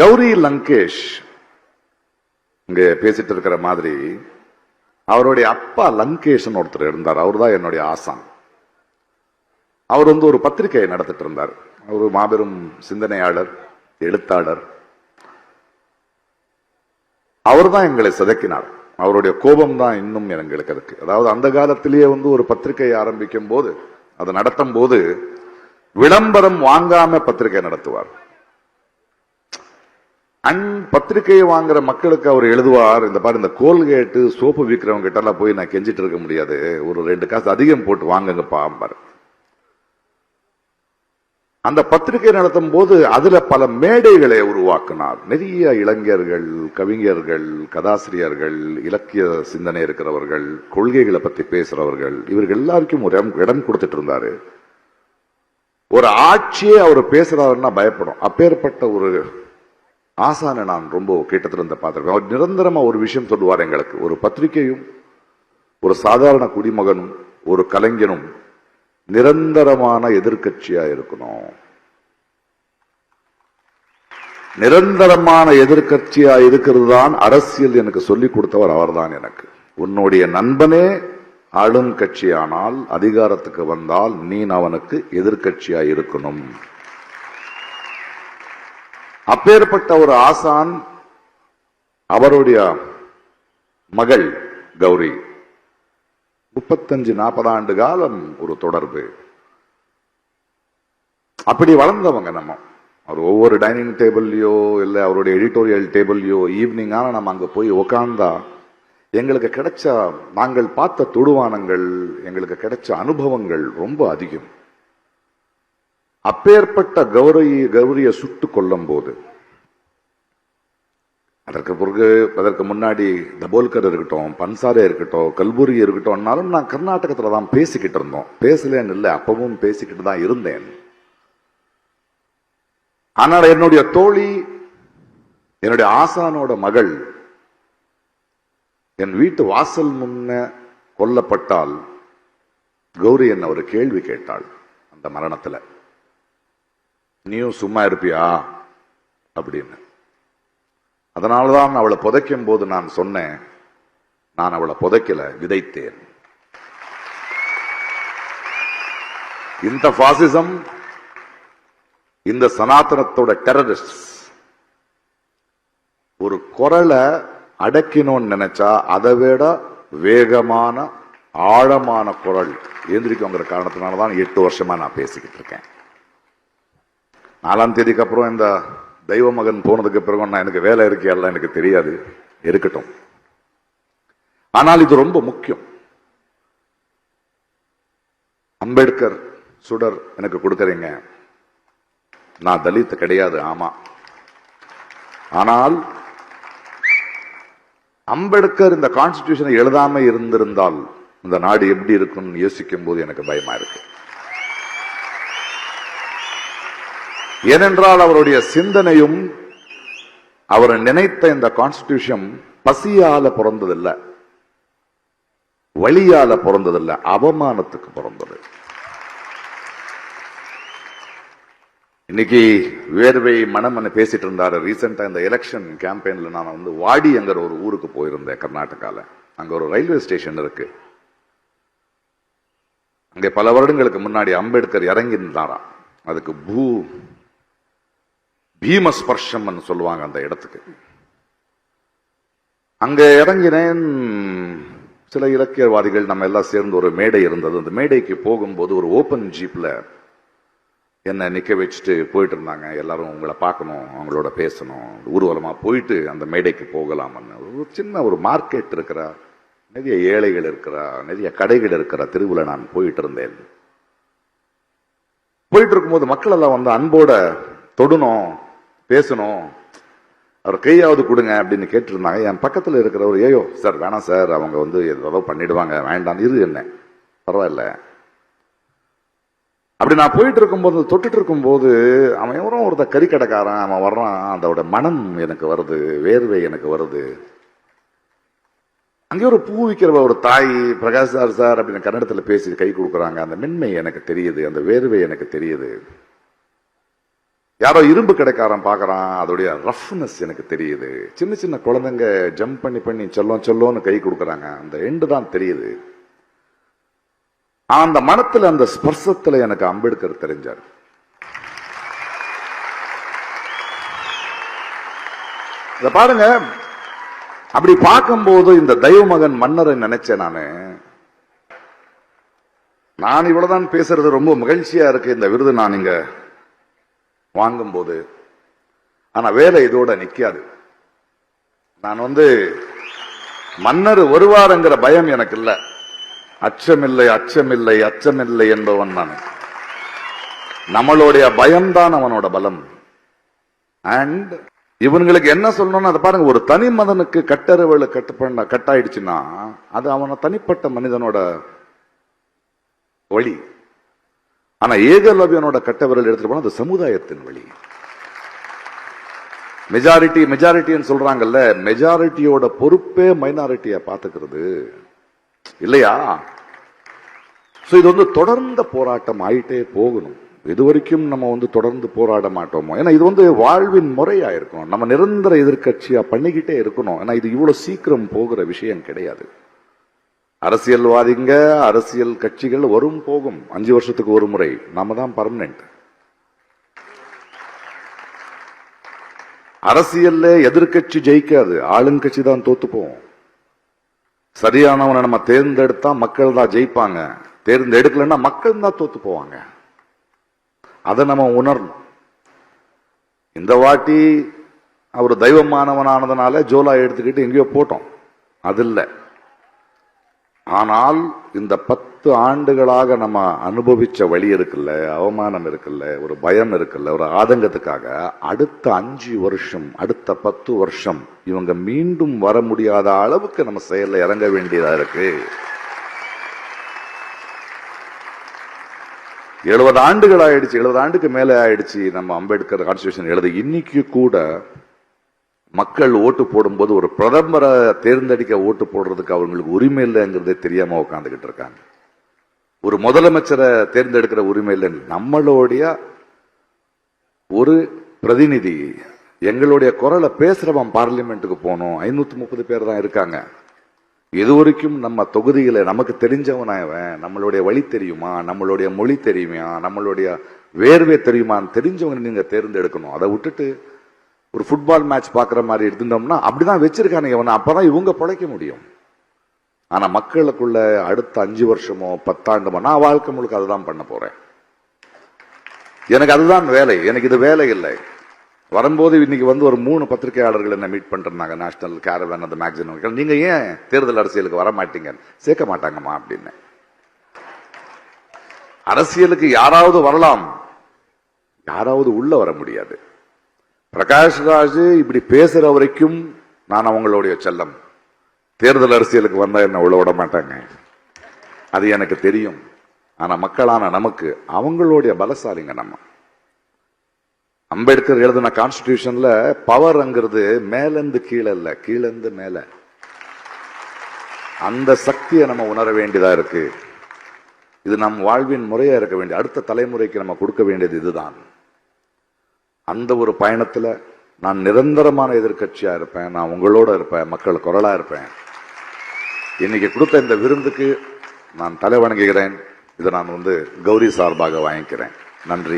கௌரி லங்கேஷ் இங்க பேசிட்டு இருக்கிற மாதிரி அவருடைய அப்பா லங்கேஷன் ஒருத்தர் இருந்தார். அவர் தான் என்னுடைய ஆசான். அவர் வந்து ஒரு பத்திரிகையை நடத்திட்டு இருந்தார். அவர் மாபெரும் சிந்தனையாளர் எழுத்தாளர். அவர் தான் எங்களை சிதைக்கினார். அவருடைய கோபம் தான் இன்னும் எங்களுக்கு இருக்கு. அதாவது அந்த காலத்திலேயே வந்து ஒரு பத்திரிகை ஆரம்பிக்கும் போது அதை நடத்தும் போது விளம்பரம் வாங்காம பத்திரிகை நடத்துவார். அன் பத்திரிகையை வாங்குற மக்களுக்கு அவர் எழுதுவார். இந்த பாரு இந்த கோல்கேட்டு சோப்பு விற்கிறவங்க கிட்ட எல்லாம் போய் நான் கெஞ்சிட்டு இருக்க முடியாது. ஒரு ரெண்டு காசு அதிகம் போட்டு வாங்குங்க பாம்பார் அந்த பத்திரிகை நடத்தும் போது அதுல பல மேடைகளை உருவாக்கினார். நிறைய இளைஞர்கள் கவிஞர்கள் கதாசிரியர்கள் இலக்கிய சிந்தனை இருக்கிறவர்கள் கொள்கைகளை பத்தி பேசுறவர்கள் இவர்கள் எல்லாருக்கும் ஒரு இடம் இடம் கொடுத்துட்டு இருந்தாரு. ஒரு ஆட்சியே அவர் பேசுறாருன்னா பயப்படும். அப்பேற்பட்ட ஒரு ஆசானை நான் ரொம்ப கிட்டத்துல இருந்து பார்த்திருக்கேன் அவர் நிரந்தரமா ஒரு விஷயம் சொல்லுவார் எங்களுக்கு. ஒரு பத்திரிகையும் ஒரு சாதாரண குடிமகனும் ஒரு கலைஞனும் நிரந்தரமான எதிர்கட்சியாக இருக்கணும். நிரந்தரமான எதிர்கட்சியா இருக்கிறது தான் அரசியல் எனக்கு சொல்லிக் கொடுத்தவர் அவர்தான் எனக்கு. உன்னுடைய நண்பனே ஆளும் கட்சியானால் அதிகாரத்துக்கு வந்தால் நீ அவனுக்கு எதிர்க்கட்சியா இருக்கணும். அப்பேற்பட்ட ஒரு ஆசான் அவருடைய மகள் கௌரி. முப்பத்தஞ்சு நாற்பது ஆண்டு காலம் ஒரு தொடர்பு. அப்படி வளர்ந்தவங்க நம்ம. அவர் ஒவ்வொரு டைனிங் டேபிள்லையோ இல்லை அவருடைய எடிட்டோரியல் டேபிள்லயோ ஈவினிங்கான நம்ம அங்க போய் உக்காந்தா எங்களுக்கு கிடைச்ச நாங்கள் பார்த்த தொடுவானங்கள் எங்களுக்கு கிடைச்ச அனுபவங்கள் ரொம்ப அதிகம். அப்பேற்பட்ட கௌரி கௌரியை சுட்டு கொல்லும் போது அதற்கு பிறகு அதற்கு முன்னாடி தபோல்கர் இருக்கட்டும் பன்சாரே இருக்கட்டும் கல்பூரி இருக்கட்டும்னாலும் நான் கர்நாடகத்துல தான் பேசிக்கிட்டு இருந்தோம். பேசலேன்னு இல்லை அப்பவும் பேசிக்கிட்டு தான் இருந்தேன். ஆனால் என்னுடைய தோழி என்னுடைய ஆசானோட மகள் என் வீட்டு வாசல் முன்ன கொல்லப்பட்டால் கௌரி என்ன ஒரு கேள்வி கேட்டாள் அந்த மரணத்தில். நீயும் சும்மா இருப்பியா? அப்படின்னு. அதனால்தான் அவளை புதைக்கும் போது நான் சொன்னேன் நான் அவளை புதைக்கல விதைத்தேன். இந்த பாசிசம் இந்த சனாதனத்தோட டெரரிஸ்ட் ஒரு குரலை அடக்கினோன்னு நினைச்சா அதை விட வேகமான ஆழமான குரல் எந்திரிக்குங்கிற காரணத்தினால தான் எட்டு வருஷமா நான் பேசிக்கிட்டு இருக்கேன். நாலாம் தேதிக்கு அப்புறம் இந்த தெய்வ மகன் போனதுக்கு பிறகு நான் எனக்கு வேலை இருக்கையெல்லாம் எல்லாம் எனக்கு தெரியாது. இருக்கட்டும். ஆனால் இது ரொம்ப முக்கியம். அம்பேத்கர் சுடர் எனக்கு கொடுக்கறீங்க. நான் தலித் கிடையாது ஆமா. ஆனால் அம்பேத்கர் இந்த கான்ஸ்டிடியூஷனை எழுதாம இருந்திருந்தால் இந்த நாடு எப்படி இருக்கும்னு யோசிக்கும் போது எனக்கு பயமா இருக்கு. ஏனென்றால் அவருடைய சிந்தனையும் அவர் நினைத்த இந்த கான்ஸ்டிடியூஷன் பசியால பிறந்ததில்லை. வழியால பிறந்ததில்லை. அவமானத்துக்கு பிறந்தது. இன்னைக்கு வேர்வை மனமன்னு பேசிட்டு இருந்தாரு. ரீசெண்டா இந்த எலெக்ஷன் கேம்பெயின்ல நான் வந்து வாடி வாடிங்கிற ஒரு ஊருக்கு போயிருந்தேன் கர்நாடகால. அங்க ஒரு ரயில்வே ஸ்டேஷன் இருக்கு. அங்கே பல வருடங்களுக்கு முன்னாடி அம்பேத்கர் இறங்கி இருந்தாராம் அதுக்கு பூ பீமஸ்பர்ஷம் சொல்லுவாங்க அந்த இடத்துக்கு. அங்க இறங்கினேன். சில இலக்கியவாதிகள் நம்ம எல்லாம் சேர்ந்து ஒரு மேடை இருந்தது. அந்த மேடைக்கு போகும்போது ஒரு ஓபன் ஜீப்ல என்ன நிக்க வச்சுட்டு போயிட்டு இருந்தாங்க. எல்லாரும் உங்களை பார்க்கணும் அவங்களோட பேசணும் ஊர்வலமா போயிட்டு அந்த மேடைக்கு போகலாம்னு. ஒரு சின்ன ஒரு மார்க்கெட் இருக்கிறா நிறைய ஏழைகள் இருக்கிறா நிறைய கடைகள் இருக்கிற தெருவில் நான் போயிட்டு இருந்தேன். போயிட்டு இருக்கும்போது மக்கள் எல்லாம் வந்து அன்போட தொடணும் பேசணும். அவர் கையாவது கொடுங்க அப்படின்னு கேட்டிருந்தாங்க. என் பக்கத்தில் இருக்கிறவர் ஏயோ சார் வேணாம் சார் அவங்க வந்து ஏதோ பண்ணிடுவாங்க வேண்டாம் இரு என்ன. பரவாயில்ல. அப்படி நான் போயிட்டு இருக்கும்போது தொட்டுட்டு இருக்கும்போது அவன் எவரும் ஒருத்த கறிக்கடைக்காரன் அவன் வர்றான் அதோட மனம் எனக்கு வருது வேர்வை எனக்கு வருது. அங்கே ஒரு பூ விற்கிற ஒரு தாய் பிரகாஷ் சார் சார் அப்படின்னு கன்னடத்தில் பேசி கை கொடுக்குறாங்க. அந்த மென்மை எனக்கு தெரியுது அந்த வேர்வை எனக்கு தெரியுது. யாரோ இரும்பு கிடைக்காரன் பாக்குறான் அதோடைய ரஃப்னஸ் எனக்கு தெரியுது. சின்ன சின்ன குழந்தைங்க ஜம்ப் பண்ணி பண்ணி செல்லம் செல்லோன்னு கை கொடுக்குறாங்க. அந்த எண்டு தான் தெரியுது. அந்த மனத்துல அந்த ஸ்பர்சத்துல எனக்கு அம்பேத்கர் தெரிஞ்சார். இத பாருங்க. அப்படி பார்க்கும்போது இந்த தெய்வ மகன் மன்னரை நினைச்சேன் நானு. நான் இவ்வளவுதான் பேசுறது ரொம்ப மகிழ்ச்சியா இருக்கு. இந்த விருது நான் இங்க வாங்கும்போது. ஆனா வேலை இதோட நிக்காது. நான் வந்து மன்னர் வருவாருங்கிற பயம் எனக்கு இல்ல அச்சமில்லை அச்சமில்லை அச்சமில்லை என்பவன் நான். நம்மளுடைய பயம்தான் அவனோட பலம். அண்ட் இவங்களுக்கு என்ன சொல்லணும்னு அதை பாருங்க. ஒரு தனி மதனுக்கு கட்டறிவுல கட்டு பண்ண கட்டாயிடுச்சுன்னா அது அவன தனிப்பட்ட மனிதனோட வழி ஆனா ஏகலவ்யனோட கட்டவிரல் எடுத்துட்டு போனா அது சமுதாயத்தின் வழி. மெஜாரிட்டி மெஜாரிட்டின்னு சொல்றாங்கல்ல மெஜாரிட்டியோட பொறுப்பே மைனாரிட்டியை பாத்துக்கிறது இல்லையா? ஸோ இது வந்து தொடர்ந்த போராட்டம் ஆயிட்டே போகணும். இது வரைக்கும் நம்ம வந்து தொடர்ந்து போராட மாட்டோமோ? ஏன்னா இது வந்து வாழ்வின் முறையா இருக்கணும் நம்ம நிரந்தர எதிர்கட்சியா பண்ணிக்கிட்டே இருக்கணும். ஏன்னா இது இவ்வளவு சீக்கிரம் போகிற விஷயம் கிடையாது. அரசியல்வாதிங்க அரசியல் கட்சிகள் வரும் போகும். அஞ்சு வருஷத்துக்கு ஒரு முறை. நாம தான் பர்மனெண்ட் அரசியல்ல எதிர்க்கட்சி ஜெயிக்காது. ஆளுங்கட்சி தான் தோத்து போவோம் சரியானவனை நம்ம தேர்ந்தெடுத்தா மக்கள் தான் ஜெயிப்பாங்க. தேர்ந்தெடுக்கலன்னா மக்கள் தான் தோத்து போவாங்க. அதை நம்ம உணரணும். இந்த வாட்டி அவர் தெய்வமானவனானதுனால ஜோலா எடுத்துக்கிட்டு எங்கேயோ போட்டோம். அது இல்ல. ஆனால் இந்த பத்து ஆண்டுகளாக நம்ம அனுபவிச்ச வழி இருக்குல்ல அவமானம் இருக்குல்ல ஒரு பயம் இருக்குல்ல ஒரு ஆதங்கத்துக்காக அடுத்த அஞ்சு வருஷம் அடுத்த பத்து வருஷம் இவங்க மீண்டும் வர முடியாத அளவுக்கு நம்ம செயல இறங்க வேண்டியதா இருக்கு. எழுபது ஆண்டுகள் ஆயிடுச்சு எழுபது ஆண்டுக்கு மேலே ஆயிடுச்சு நம்ம அம்பேத்கர் கான்ஸ்டியூஷன் எழுத. இன்னைக்கு கூட மக்கள் ஓட்டு போடும்போது ஒரு பிரதமரை தேர்ந்தெடுக்க ஓட்டு போடுறதுக்கு அவங்களுக்கு உரிமை இல்லைங்கிறதே தெரியாம உட்காந்துக்கிட்டு இருக்காங்க. ஒரு முதலமைச்சரை தேர்ந்தெடுக்கிற உரிமை இல்லை நம்மளுடைய ஒரு பிரதிநிதி எங்களுடைய குரலை பேசுறவன் பார்லிமெண்ட்டுக்கு போகணும். ஐநூத்தி முப்பது பேர் தான் இருக்காங்க. இது வரைக்கும் நம்ம தொகுதியில நமக்கு தெரிஞ்சவனாவன் நம்மளுடைய வழி தெரியுமா நம்மளுடைய மொழி தெரியுமா நம்மளுடைய வேர்வை தெரியுமான்னு தெரிஞ்சவங்க நீங்க தேர்ந்தெடுக்கணும். அதை விட்டுட்டு ஒரு ஃபுட்பால் மேட்ச் பார்க்குற மாதிரி இருந்தோம்னா அப்படிதான் வச்சிருக்கானுங்க இவனை. அப்பதான் இவங்க பிழைக்க முடியும். ஆனா மக்களுக்குள்ள அடுத்த அஞ்சு வருஷமோ பத்தாண்டுமோ நான் வாழ்க்கை முழுக்க அதுதான் பண்ண போறேன். எனக்கு அதுதான் வேலை. எனக்கு இது வேலை இல்லை. வரும்போது இன்னைக்கு வந்து ஒரு மூணு பத்திரிகையாளர்கள் என்ன மீட் பண்றாங்க நேஷனல் கேரவன் அந்த மேக்சின் நீங்க ஏன் தேர்தல் அரசியலுக்கு வர மாட்டீங்க? சேர்க்க மாட்டாங்கம்மா அப்படின்னு. அரசியலுக்கு யாராவது வரலாம். யாராவது உள்ள வர முடியாது. பிரகாஷ் ராஜ் இப்படி பேசுற வரைக்கும் நான் அவங்களுடைய செல்லம். தேர்தல் அரசியலுக்கு வந்தா என்ன உள்ள விட மாட்டாங்க. அது எனக்கு தெரியும். ஆனா மக்களான நமக்கு அவங்களுடைய பலசாலிங்க நம்ம. அம்பேத்கர் எழுதின கான்ஸ்டிடியூஷன்ல பவர்ங்கிறது மேலிருந்து கீழே இல்ல கீழிருந்து மேல. அந்த சக்தியை நம்ம உணர வேண்டியதா இருக்கு. இது நம் வாழ்வின் முறையா இருக்க வேண்டிய அடுத்த தலைமுறைக்கு நம்ம கொடுக்க வேண்டியது இதுதான். அந்த ஒரு பயணத்துல நான் நிரந்தரமான எதிர்க்கட்சியா இருப்பேன் நான் உங்களோட இருப்பேன் மக்கள் குரலா இருப்பேன். இன்னைக்கு கொடுத்த இந்த விருந்துக்கு நான் தலை வணங்குகிறேன். இதை நான் வந்து கௌரி சார்பாக வாங்கிக்கிறேன். நன்றி.